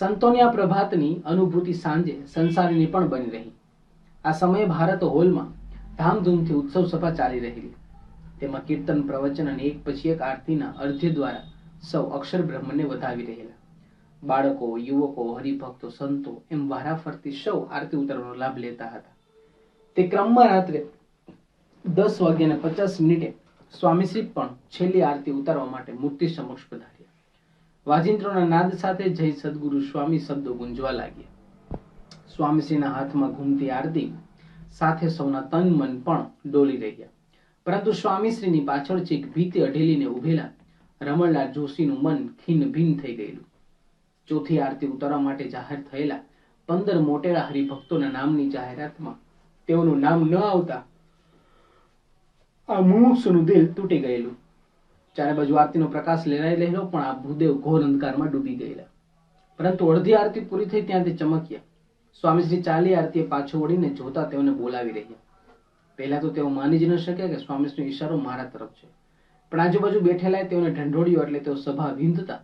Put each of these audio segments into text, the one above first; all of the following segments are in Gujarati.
સંતોની આ પ્રભાતની અનુભૂતિ સાંજે સંસારીની પણ બની રહી. આ સમયે ભારત હોલમાં ધામધૂમથી ઉત્સવ સભા ચાલી રહેલી. તેમાં કીર્તન પ્રવચન અને એક પછી એક આરતીના અર્ધ્ય દ્વારા સૌ અક્ષર બ્રહ્મને વધાવી રહેલા. બાળકો, યુવકો, હરિભક્તો, સંતો એમ વારાફરતી સૌ આરતી ઉતારવાનો લાભ લેતા હતા. તે ક્રમમાં રાત્રે દસ વાગ્યાને પચાસ મિનિટે સ્વામીશ્રી પણ છેલ્લી આરતી ઉતારવા માટે મૂર્તિ સમક્ષ પધાર્યા. વાજિંત્રોના નાદ સાથે જય સદગુરુ સ્વામી શબ્દો ગુંજવા લાગ્યા. સ્વામીશ્રીના હાથમાં ઘૂમતી આરતી સાથે સૌના તન મન પણ ડોલી રહ્યા. પરંતુ સ્વામીશ્રીની પાછળ ચીક ભીતે અઢેલીને ઉભેલા રમણલાલ જોશીનું મન ખીન ભીન થઈ ગયેલું. ચોથી આરતી ઉતારવા માટે જાહેર થયેલા પંદર મોટેરા હરિભક્તોના નામની જાહેરાતમાં તેઓનું નામ ન આવતા આ મુમુક્ષુનું દિલ તૂટી ગયેલું. ચારે બાજુ આરતીનો પ્રકાશ લેરાઈ રહેલો, પણ આ ભૂદેવ ઘોર અંધકારમાં ડૂબી ગયેલા. પરંતુ અડધી આરતી પૂરી થઈ ત્યાં તે ચમક્યા. સ્વામીશ્રી ચાલી આરતીએ પાછો વળીને જોતા તેઓને બોલાવી રહ્યા. પહેલા તો તેઓ માની જ ન શક્યા કે સ્વામીશ્રીનો ઈશારો મારા તરફ છે. પણ આજુબાજુ બેઠેલા તેઓને ઢંઢોળ્યો એટલે તેઓ સભા વિંધતા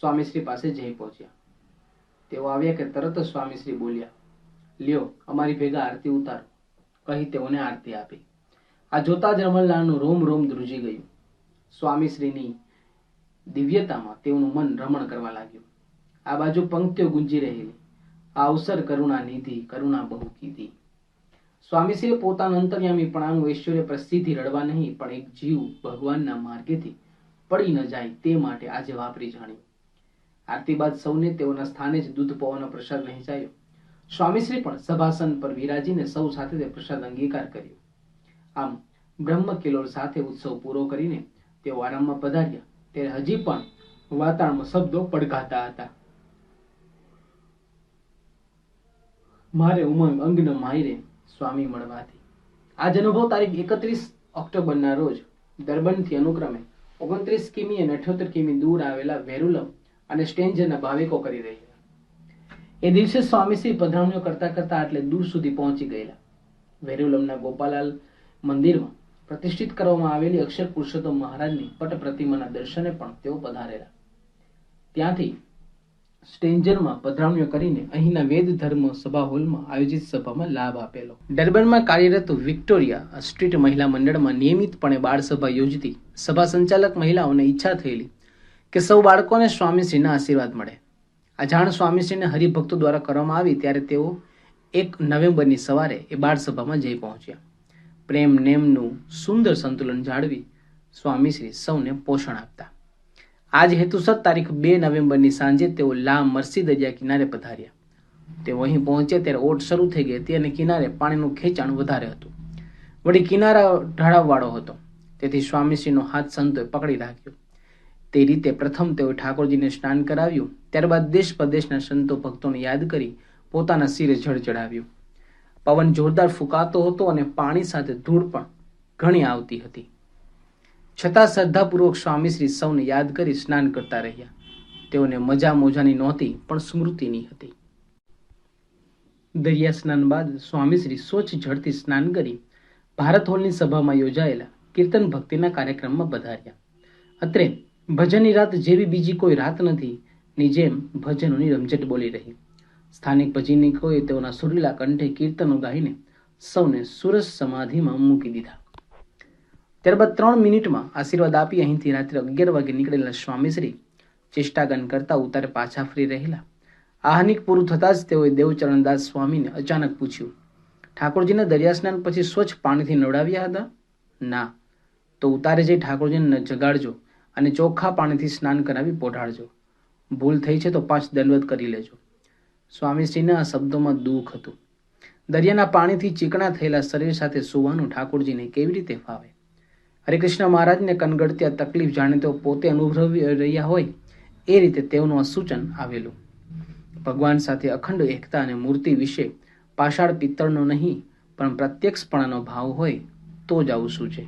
સ્વામીશ્રી પાસે જઈ પહોંચ્યા. તેઓ આવ્યા કે તરત જ સ્વામીશ્રી બોલ્યા, લ્યો, અમારી ભેગા આરતી ઉતારો. કહી તેઓને આરતી આપી. આ જોતા જ રમણલાલનું રોમ રોમ ધ્રુજી ગયું. સ્વામીશ્રીની દિવ્યતામાં તેઓનું મન રમણ કરવા લાગ્યું. આ બાજુ પંક્તિઓ ગુંજી રહેલી. આ અવસર કરુણા નિધિ, કરુણા બહુ કીધી સ્વામીશ્રીએ પોતાનું અંતર્યામી પણ ઐશ્વર્ય પ્રસિદ્ધિ રડવા નહીં, પણ એક જીવ ભગવાનના માર્ગેથી પડી ન જાય તે માટે આજે વાપરી જાણ્યું. આરતી બાદ સૌને તેઓના સ્થાને જ દૂધ પવાનો પ્રસાદ વહેંચાયો. સ્વામીશ્રી પણ સભાસન પર વિરાજીને સૌ સાથે તે પ્રસાદ અંગીકાર કર્યો. આમ બ્રહ્મ કિલોલ સાથે ઉત્સવ પૂરો કરીને તેઓ આરામમાં પધાર્યા. ત્યારે હજી પણ વાતાવરણમાં શબ્દો પડઘાતા હતા. મારે ઉમંગ અંગન માહિરે સ્વામી મળવાથી. આજ અનુભવ તારીખ એકત્રીસ ઓક્ટોબરના રોજ દરબનથી અનુક્રમે ઓગણત્રીસ કિમી અને અઠ્યોતેર કિમી દૂર આવેલા વેરુલમ અને સ્ટેન્જરના ભાવિકો કરી રહ્યા એ દિવસે સ્વામીશ્રી પધરામણીઓ કરતા કરતા આટલે દૂર સુધી પહોંચી ગયેલા. વેરુલમના ગોપાલાલ મંદિરમાં પ્રતિષ્ઠિત કરવામાં આવેલી અક્ષર પુરુષોત્તમ મહારાજની પટ પ્રતિમાના દર્શને પણ તેઓ પધારેલા. ત્યાંથી સ્ટેન્જરમાં પધરામણીઓ કરીને અહીંના વેદ ધર્મ સભા હોલમાં આયોજિત સભામાં લાભ આપેલો. ડર્બનમાં કાર્યરત વિક્ટોરિયા સ્ટ્રીટ મહિલા મંડળમાં નિયમિતપણે બાળ સભા યોજતી સભા સંચાલક મહિલાઓને ઈચ્છા થયેલી કે સૌ બાળકોને સ્વામીશ્રીના આશીર્વાદ મળે. આ જાણ સ્વામીશ્રીને હરિભક્તો દ્વારા કરવામાં આવી ત્યારે તેઓ એક નવેમ્બરની સવારે એ બાળ સભામાં જઈ પહોંચ્યા. પ્રેમ નેમનું સુંદર સંતુલન જાળવી સ્વામીશ્રી સૌને પોષણ આપતા. આજ હેતુસર તારીખ બે નવેમ્બરની સાંજે તેઓ લા મરસી દરિયા કિનારે પધાર્યા. તેઓ અહીં પહોંચ્યા ત્યારે ઓટ શરૂ થઈ ગઈ હતી અને કિનારે પાણીનું ખેંચાણ વધારે હતું. વળી કિનારા ઢાળાવવાળો હતો. તેથી સ્વામીશ્રીનો હાથ સંતોએ પકડી રાખ્યો. તે રીતે પ્રથમ તેઓ ઠાકોરજીને સ્નાન કરાવ્યું. ત્યારબાદ દેશ પ્રદેશના સંતો ભક્તોને યાદ કરી પોતાના શિરે જળ ચડાવ્યું. પવન જોરદાર ફૂંકાતો હતો અને પાણી સાથે ધૂળ પણ ઘણી આવતી હતી. છતાં શ્રદ્ધાપૂર્વક સ્વામીશ્રી સૌને યાદ કરી સ્નાન કરતા રહ્યા. તેઓને મજા મોજાની નહોતી, પણ સ્મૃતિની હતી. દરિયા સ્નાન બાદ સ્વામીશ્રી સ્વચ્છ જળથી સ્નાન કરી ભારત હોલની સભામાં યોજાયેલા કીર્તન ભક્તિના કાર્યક્રમમાં પધાર્યા. અત્રે ભજનની રાત જેવી બીજી કોઈ રાત નથી, ની જેમ ભજનોની રમઝટ બોલી રહી. સ્થાનિક ભજનીકોએ તેઓના સુરીલા કંઠે કીર્તનો ગાઈને સૌને સુરસ સમાધિમાં મૂકી દીધા. ત્યારબાદ ત્રણ મિનિટમાં આશીર્વાદ આપી અહીંથી રાત્રે અગિયાર વાગે નીકળેલા સ્વામીશ્રી ચેષ્ટાગન કરતા ઉતારે પાછા ફરી રહેલા. આહનિક પૂરું થતાં જ તેઓએ દેવચરણદાસ સ્વામીને અચાનક પૂછ્યું, ઠાકોરજીને દરિયા સ્નાન પછી સ્વચ્છ પાણીથી નવડાવ્યા હતા? ના. તો ઉતારે જઈ ઠાકોરજીને જગાડજો અને ચોખ્ખા પાણીથી સ્નાન કરાવી પોઢાડજો. ભૂલ થઈ છે તો પાંચ દંડવત કરી લેજો. સ્વામીશ્રીના શબ્દોમાં દુઃખ હતું. દરિયાના પાણીથી ચીકણા થયેલા શરીર સાથે સુવાનું ઠાકોરજીને કેવી રીતે ફાવે? હરિકૃષ્ણ મહારાજને કનગડતી આ તકલીફ જાણે તેઓ પોતે અનુભવી રહ્યા હોય, એ રીતે તેઓનું આ સૂચન આવેલું. ભગવાન સાથે અખંડ એકતા અને મૂર્તિ વિશે પાષાળ પિત્તળનો નહીં, પણ પ્રત્યક્ષપણાનો ભાવ હોય તો જ આવું સૂચે.